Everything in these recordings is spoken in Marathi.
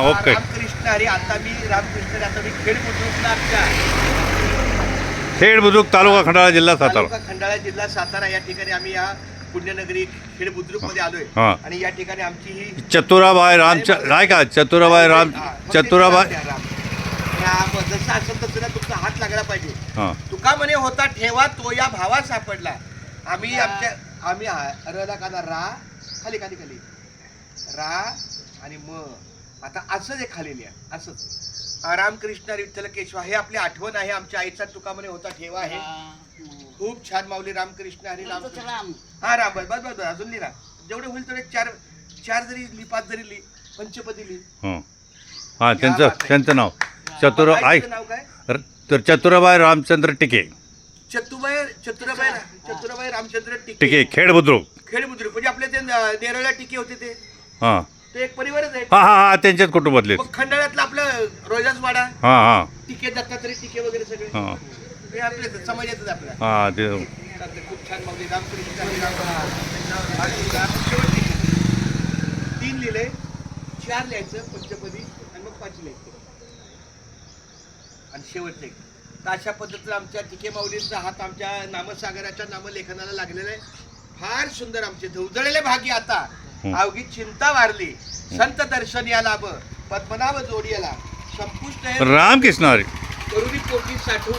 ओके. रामकृष्ण हरी आता मी रामकृष्ण आता मी खेड आमच्या खेड बुद्रुक तालुका खंडाळा जिल्हा सातारा. खंडाळा जिल्हा सातारा या ठिकाणी आम्ही या पुण्यनगरी खेड बुद्रुकमध्ये आलोय. हा. आणि या ठिकाणी आमची ही चतुराबाई राम नाही का? चतुराबाई राम हा, फक्त चतुराबाई राम, जसं असेल तसं तुमचा हात लागला पाहिजे. हां. तुका म्हणे होता ठेवा तो या भावा सापडला. आम्ही आमच्या आम्ही हा- रला रा खाली खाली खाली. रा आणि म. आता असंच एक खाली आहे असंच. रामकृष्ण विठ्ठल केशवा हे आपली आठवण आहे आमच्या आईचा तुका म्हणे होता ठेवा आहे. खूप छान माऊली रामकृष्ण हरी राम. हा राम बस बस बस अजून लिहा. जेवढे होईल तेवढे चार चार जरी लिही पाच जरी लिही पंचपदी लिही. हां. हां त्यांचं त्यांचं नाव. चतुर ऐक काय? तर चतुराबाई रामचंद्र टिके. चतुबाई चतुराबाई चतुराबाई रामचंद्र टिके. खेड बुद्रुक. खेळ बुद्रुक म्हणजे आपले ते न- नेरळला टिके होते ते. हां. ते एक परिवारच आहे. हां हां हां त्यांच्याच कुटुंबातले. मग खंडाळ्यातलं आपलं रोजासवाडा हां हां. टिके दत्तात्रय टिके वगैरे सगळे. हां. हे आपले समाजातच आपल्या हां ते. चालतंय, खूप छान शेवटचे तीन लिहिले चार लिहायचं पंचपदी आणि मग पाच लिहायचं. आणि शेवटचे एक. तर अशा पद्धतीनं आमच्या टिके माऊलींचा हात आमच्या नामसागराच्या नामलेखनाला लागलेला आहे. फार सुंदर आमचे धवजळलेले भागी आता. अवघी चिंता वारली. संत दर्शन या लाभ पद्मनाभ जोडी याला संपुष्ट रामकृष्ण करुणी पोटी साठू.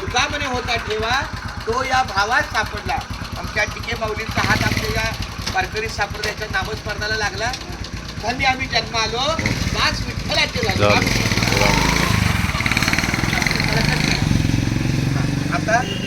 तुका म्हणे होता ठेवा तो या भावात सापडला. आमच्या टिके माऊलींचा हात आमच्या या वारकरी संप्रदायाच्या नामस्मरणाला लागला. धन्य आम्ही जन्म आलो. दास विठ्ठलाचे झालं. आता